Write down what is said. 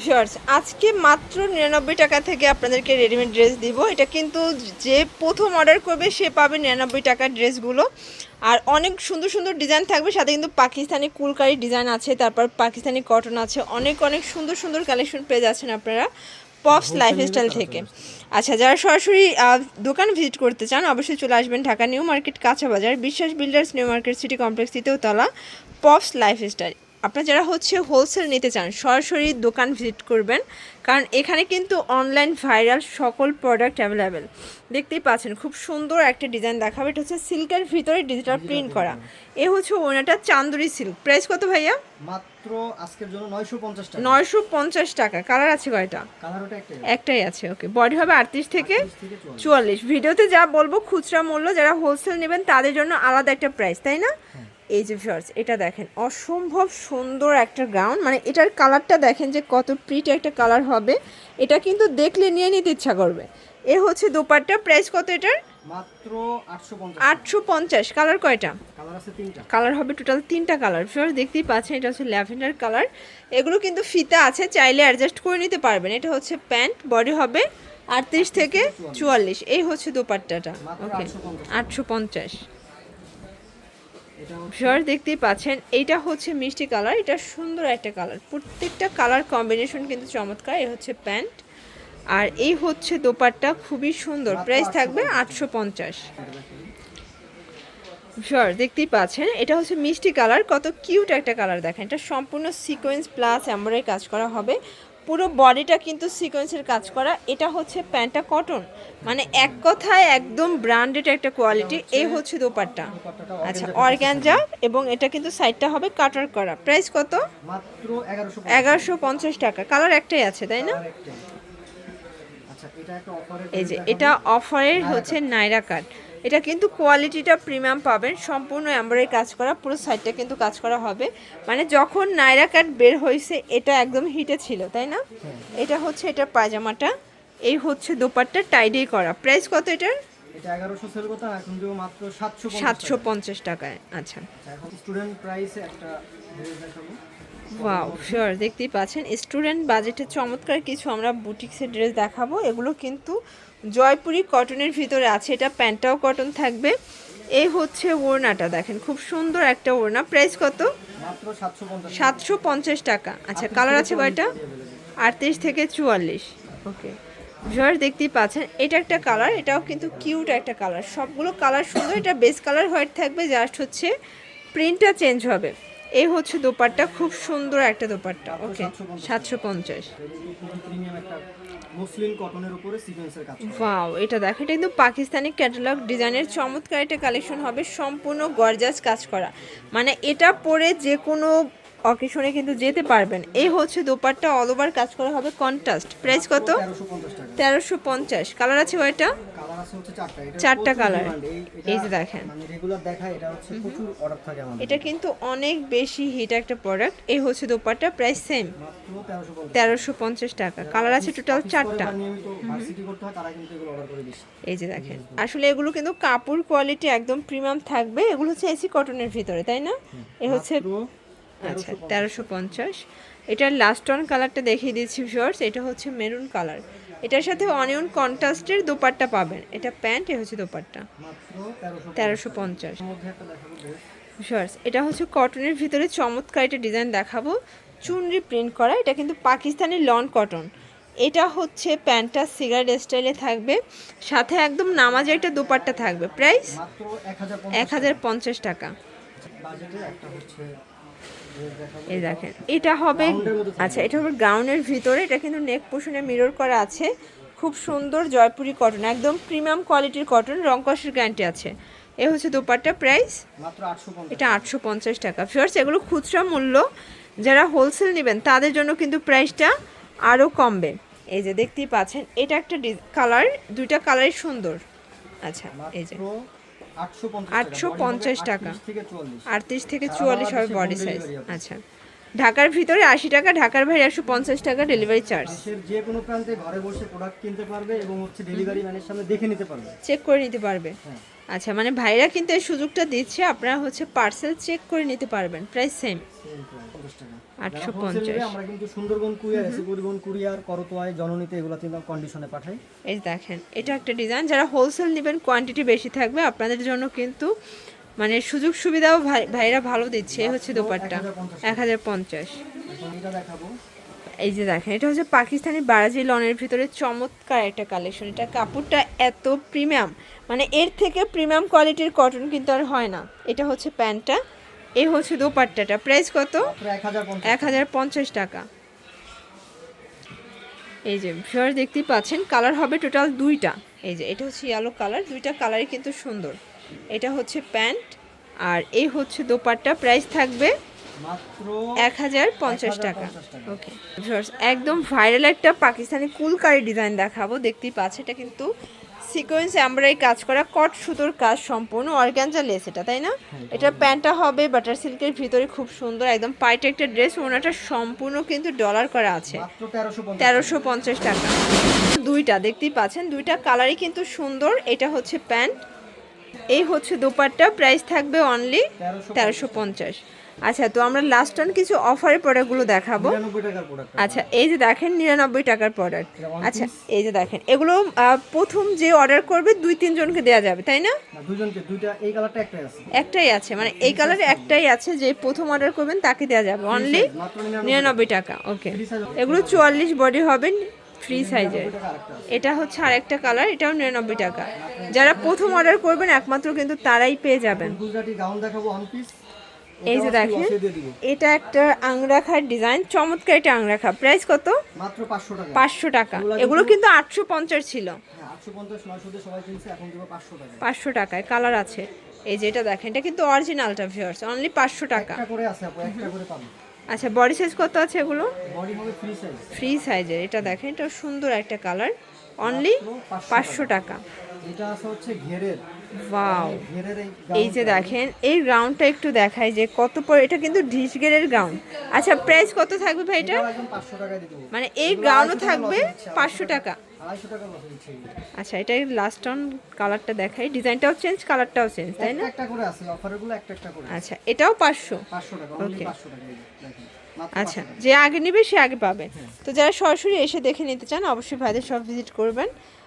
Viewers আজকে মাত্র নিরানব্বই টাকা থেকে আপনাদেরকে রেডিমেড ড্রেস দিব। এটা কিন্তু যে প্রথম অর্ডার করবে সে পাবে নিরানব্বই টাকার ড্রেসগুলো আর অনেক সুন্দর সুন্দর ডিজাইন থাকবে সাথে কিন্তু পাকিস্তানি কুলকারি ডিজাইন আছে তারপর পাকিস্তানি কটন আছে। অনেক অনেক সুন্দর সুন্দর কালেকশন পেয়ে যাচ্ছেন আপনারা পপস লাইফস্টাইল থেকে। আচ্ছা যারা সরাসরি দোকান ভিজিট করতে চান অবশ্যই চলে আসবেন ঢাকা নিউ মার্কেট কাঁচা বাজার Biswas builders new market city complex তৃতীয় তলা পপস লাইফস্টাইল আপনারা যারা হচ্ছে হোলসেল নিতে চান সরাসরি দোকান ভিজিট করবেন। কারণ এখানে কিন্তু অনলাইন ভাইরাল সকল প্রোডাক্ট অ্যাভেলেবেল দেখতেই পাচ্ছেন খুব সুন্দর একটা ডিজাইন দেখাবে। এটা হচ্ছে সিল্কের ভিতরে ডিজিটাল প্রিন্ট করা। এ হচ্ছে ওনাটা চান্দুরি সিল্ক প্রাইস কত ভাইয়া? মাত্র আজকের জন্য নয়শো পঞ্চাশ টাকা। নয়শো পঞ্চাশ টাকা। কালার আছে কয়টা? কালার ওটা একটাই একটাই আছে ওকে বডি হবে আটত্রিশ থেকে থেকে চুয়াল্লিশ। চুয়াল্লিশ। ভিডিওতে যা বলব খুচরা মূল্য যারা হোলসেল নেবেন তাদের জন্য আলাদা একটা প্রাইস তাই না? এই যে ভিউয়ার্স এটা দেখেন। অসম্ভব সুন্দর একটা গ্রাউন্ড মানে এটার কালারটা দেখেন যে কত প্রিট একটা কালার হবে। এটা কিন্তু দেখলে নিয়ে নিতে ইচ্ছা করবে। এ হচ্ছে দোপাট্টা প্রাইস কত এটার? মাত্র আটশো পঞ্চাশ। কালার কয়টা? কালার হবে টোটাল তিনটা কালার ফিওর দেখতেই পাচ্ছেন এটা হচ্ছে ল্যাভেন্ডার কালার এগুলো কিন্তু ফিতা আছে চাইলে অ্যাডজাস্ট করে নিতে পারবেন। এটা হচ্ছে প্যান্ট বডি হবে আটত্রিশ থেকে চুয়াল্লিশ। এই হচ্ছে দোপাট্টাটা। ওকে আটশো পঞ্চাশ। ফিওর দেখতেই পাচ্ছেন, এইটা হচ্ছে মিষ্টি কালার, এটা সুন্দর একটা কালার। প্রত্যেকটা কালার কম্বিনেশন কিন্তু চমৎকার, এই হচ্ছে প্যান্ট, আর এই হচ্ছে দোপাট্টা, খুবই সুন্দর। প্রাইস থাকবে আটশো পঞ্চাশ। শিওর দেখতেই পাচ্ছেন, এটা হচ্ছে মিষ্টি কালার, কত কিউট একটা কালার দেখেন। এটা সম্পূর্ণ সিকোয়েন্স প্লাস এমব্রয়ডারি কাজ করা হবে। পুরো বডিটা কিন্তু সিকোয়েন্সের কাজ করা। এটা হচ্ছে প্যান্টটা কটন মানে এক কথায় একদম ব্র্যান্ডেড একটা কোয়ালিটি এই হচ্ছে দোপাট্টা। আচ্ছা অর্গ্যানজা এবং এটা কিন্তু সাইডটা হবে কাটার করা। প্রাইস কত? মাত্র এগারোশো পঞ্চাশ। টাকা। কালার একটাই আছে তাই না? আচ্ছা এই যে এটা অফারের হচ্ছে নাইরা কাট এটা কিন্তু কোয়ালিটিটা প্রিমিয়াম পাবেন। সম্পূর্ণ এমব্রয়ডারি কাজ করা পুরো সাইডটা কিন্তু কাজ করা হবে। মানে যখন নাইরা কাট বের হয়েছে এটা একদম হিটে ছিল তাই না? এটা হচ্ছে এটা পায়জামাটা। এই হচ্ছে দোপাট্টা টাইডেই করা। প্রাইস কত এটার? সাতশো পঞ্চাশ টাকায় আচ্ছা। স্টুডেন্ট প্রাইসে একটা ওয়াও শিওর দেখতেই পাচ্ছেন। স্টুডেন্ট বাজেটের চমৎকার কিছু আমরা বুটিক্সের ড্রেস দেখাবো। এগুলো কিন্তু জয়পুরি কটনের ভিতরে আছে। এটা প্যান্টটাও কটন থাকবে। এই হচ্ছে ওড়নাটা দেখেন খুব সুন্দর একটা ওড়না। প্রাইস কত? মাত্র সাতশো পঞ্চাশ সাতশো পঞ্চাশ টাকা। আচ্ছা কালার আছে কয়টা? আটত্রিশ থেকে চুয়াল্লিশ। ওকে ভিউয়ার দেখতেই পাচ্ছেন। এটা একটা কালার এটাও কিন্তু কিউট একটা কালার সবগুলো কালার সুন্দর। এটা বেস কালার হোয়াইট থাকবে। জাস্ট হচ্ছে প্রিন্টটা চেঞ্জ হবে। এই হচ্ছে দোপাট্টা খুব সুন্দর একটা দোপাট্টা। ওকে সাতশো পঞ্চাশ। ওয়াও এটা দেখো এটা কিন্তু পাকিস্তানি ক্যাটালগ ডিজাইনের চমৎকার একটা কালেকশন হবে সম্পূর্ণ গর্জাস কাজ করা। মানে এটা পরে যে কোনো অকেশনে কিন্তু যেতে পারবেন। এই হচ্ছে দোপাট্টা অল ওভার কাজ করা হবে কন্ট্রাস্ট প্রাইস কত? তেরোশো পঞ্চাশ কালার আছে কয়টা কালার আছে হচ্ছে চারটা। এটা চারটা প্রচুর এই- যে দেখেন। মানে রেগুলার দেখা এটা হচ্ছে প্রচুর অর্ডার থাকে আমাদের এটা কিন্তু অনেক বেশি হিট একটা প্রোডাক্ট এই হচ্ছে দোপাট্টা প্রাইস সেম তেরোশো পঞ্চাশ টাকা। কালার আছে টোটাল চারটা। হয় এই যে দেখেন। আসলে এগুলো কিন্তু কাপড় কোয়ালিটি একদম প্রিমিয়াম থাকবে। এগুলো হচ্ছে এসি কটনের ভিতরে তাই না? এ হচ্ছে আচ্ছা তেরোশো পঞ্চাশ। এটার লাস্ট অন কালারটা দেখিয়ে দিচ্ছি ভিউয়ার্স এটা হচ্ছে মেরুন কালার এটার সাথে অনিয়ন কন্ট্রাস্টের দোপাট্টা পাবেন। এটা প্যান্ট এ হচ্ছে দোপাট্টা। তেরোশো পঞ্চাশ। ভিউয়ার্স এটা হচ্ছে কটনের ভিতরে চমৎকার একটা ডিজাইন দেখাবো। চুনরি প্রিন্ট করা এটা কিন্তু পাকিস্তানি লন কটন এটা হচ্ছে প্যান্টটা সিগারেট স্টাইলে থাকবে। সাথে একদম নামাজে একটা দোপাট্টা থাকবে। প্রাইস এক হাজার পঞ্চাশ টাকা। বাজেটে একটা হচ্ছে dress দেখাবো এই দেখেন এটা হবে। আচ্ছা এটা হবে গাউনের ভিতরে এটা কিন্তু নেক পোষণে মিরর করা আছে। খুব সুন্দর জয়পুরি কটন একদম প্রিমিয়াম কোয়ালিটির কটন রং কষের গ্যারান্টি আছে। এ হচ্ছে দোপাট্টা প্রাইস এটা আটশো পঞ্চাশ টাকা। ফিয়ার্স এগুলো খুচরা মূল্য যারা হোলসেল নেবেন তাদের জন্য কিন্তু প্রাইসটা আরও কমবে। এই যে দেখতেই পাচ্ছেন এটা একটা কালার দুইটা কালারই সুন্দর। আচ্ছা এই যে। আটশো পঞ্চাশ টাকা। আটত্রিশ থেকে চুয়াল্লিশ। হবে বডি সাইজ আচ্ছা। ঢাকার ভিতরে আশি টাকা ঢাকার বাইরে একশো পঞ্চাশ টাকা ডেলিভারি চার্জ যে কোনো প্রান্তে ঘরে বসে প্রোডাক্ট কিনতে পারবে এবং হচ্ছে ডেলিভারি ম্যানের সামনে দেখে নিতে পারবে। চেক করে নিতে পারবে। হ্যাঁ। আচ্ছা মানে ভাইরা কিন্তু এই সুযোগটা দিচ্ছে আপনারা হচ্ছে পার্সেল চেক করে নিতে পারবেন প্রাইস সেম পঞ্চাশ টাকা। আটশো পঞ্চাশ। আমরা কিন্তু সুন্দরবন কুরিয়ার পরিবহন কুরিয়ার করতোয়ায় জননীতে এগুলো কিন্তু কন্ডিশনে পাঠাই। এই দেখেন এটা একটা ডিজাইন যারা হোলসেল নেবেন কোয়ান্টিটি বেশি থাকবে আপনাদের জন্য কিন্তু মানে সুযোগ সুবিধাও ভাই- ভাইরা ভালো দিচ্ছে এই হচ্ছে দোপাট্টা। এক হাজার পঞ্চাশ এই যে দেখেন এটা হচ্ছে পাকিস্তানি বারাজি লনের ভিতরে চমৎকার একটা কালেকশন এটা কাপড়টা এত প্রিমিয়াম মানে এর থেকে প্রিমিয়াম কোয়ালিটির কটন কিন্তু আর হয় না। এটা হচ্ছে প্যান্টটা। এই হচ্ছে দোপাট্টাটা। প্রাইস কত? এক হাজার পঞ্চাশ। টাকা। এই যে ভিউয়ার দেখতেই পাচ্ছেন কালার হবে টোটাল দুইটা। এই যে এটা হচ্ছে ইয়েলো কালার দুইটা কালারই কিন্তু সুন্দর। এটা হচ্ছে প্যান্ট আর এই হচ্ছে দোপাট্টা। প্রাইস থাকবে এক হাজার পঞ্চাশ টাকা। 1050 টাকা। ওকে একদম ভাইরাল একটা পাকিস্তানি কুলকারি ডিজাইন দেখাবো। দেখতেই পাচ্ছে এটা কিন্তু সিকোয়েন্স এমব্রয়ডারি কাজ করা কট সুতোর কাজ সম্পূর্ণ অর্গানজা লেস এটা তাই না? এটা প্যান্টটা হবে বাটার সিল্কের ভিতরে খুব সুন্দর একদম পাইটে একটা ড্রেস ওনাটা সম্পূর্ণ কিন্তু ডলার করা আছে। তেরোশো পঞ্চাশ টাকা। দুইটা দেখতেই পাচ্ছেন দুইটা কালারই কিন্তু সুন্দর এটা হচ্ছে প্যান্ট। এই হচ্ছে দোপাট্টা প্রাইস থাকবে অনলি তেরোশো পঞ্চাশ। আচ্ছা তো আমরা লাস্ট অন কিছু অফারের প্রোডাক্টগুলো দেখাবো। আচ্ছা এই যে দেখেন নিরানব্বই টাকার প্রোডাক্ট আচ্ছা এই যে দেখেন এগুলো প্রথম যে অর্ডার করবে দুই তিনজনকে দেওয়া যাবে তাই না? একটাই আছে। মানে এই কালারে একটাই আছে যে প্রথম অর্ডার করবেন তাকে দেওয়া যাবে। অনলি নিরানব্বই টাকা। ওকে এগুলো চুয়াল্লিশ বডি হবে ফ্রি সাইজের এটা হচ্ছে আরেকটা কালার এটাও নিরানব্বই টাকা। যারা প্রথম অর্ডার করবেন একমাত্র কিন্তু তারাই পেয়ে যাবেন। গুজরাটি গাউন দেখাবো ওয়ান পিস এই যে দেখেন এটা একটা আংরাখার ডিজাইন চমৎকার এটা আংরাখা প্রাইস কত? মাত্র পাঁচশো টাকা। পাঁচশো টাকা। এগুলো কিন্তু আটশো পঞ্চাশ ছিল। হ্যাঁ আটশো পঞ্চাশ নয়শো দিয়ে সবাই কিনছে এখন দিব পাঁচশো টাকা। পাঁচশো টাকায় কালার আছে। এই যে এটা দেখেন এটা কিন্তু অরিজিনালটা ভিউয়ার্স অনলি পাঁচশো টাকা। একটা করে আছে আপু একটা করে পাবেন আচ্ছা বডি সাইজ কত আছে এগুলো? বডি হবে ফ্রি সাইজ ফ্রি সাইজের এটা দেখেন এটা সুন্দর একটা কালার। অনলি পাঁচশো টাকা। এটা আছে হচ্ছে ঘেরের। ওয়াও এই যে দেখেন এই গ্রাউন্ডটা একটু দেখায় যে কত পর এটা কিন্তু ঢিসগেরের গ্রাউন্ড আচ্ছা প্রাইস কত থাকবে ভাই এটা? মানে এই গ্রাউন্ডও থাকবে পাঁচশো টাকা। আচ্ছা এটা লাস্ট অন কালারটা দেখাই। ডিজাইনটাও চেঞ্জ কালারটাও চেঞ্জ তাই না? একটা একটা করে আছে অফারেরগুলো একটা একটা করে আচ্ছা এটাও পাঁচশো? মাত্র আচ্ছা যে আগে নেবে সে আগে পাবে। তো যারা সরাসরি এসে দেখে নিতে চান অবশ্যই ভাইদের সব ভিজিট করবেন।